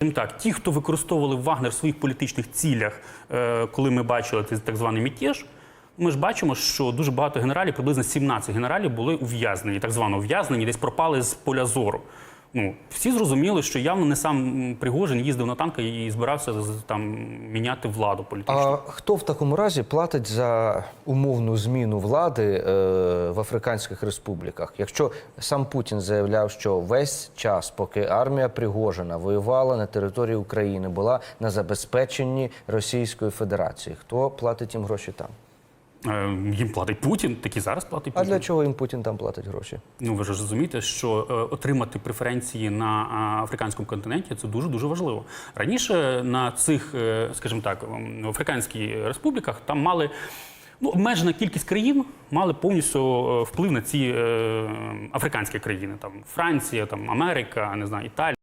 Так, ті, хто використовували Вагнер в своїх політичних цілях, е, коли ми бачили так званий мятеж, ми ж бачимо, що дуже багато генералів, приблизно 17 генералів, були ув'язнені, так звано ув'язнені, десь пропали з поля зору. Ну, всі зрозуміли, що явно не сам Пригожин їздив на танки і збирався там міняти владу політичну. А хто в такому разі платить за умовну зміну влади е, в африканських республіках? Якщо сам Путін заявляв, що весь час, поки армія Пригожина воювала на території України, була на забезпеченні Російської Федерації, хто платить їм гроші там? Е, Їм платить Путін, так і зараз платить А для чого їм Путін там платить гроші? Ну ви ж розумієте, що е, отримати преференції на африканському континенті це дуже дуже важливо. Раніше на цих, е, скажімо так, африканських республіках там мали. Ну, обмежена кількість країн мали повністю е, вплив на ці е, африканські країни, там Франція, там Америка, не знаю, Італія.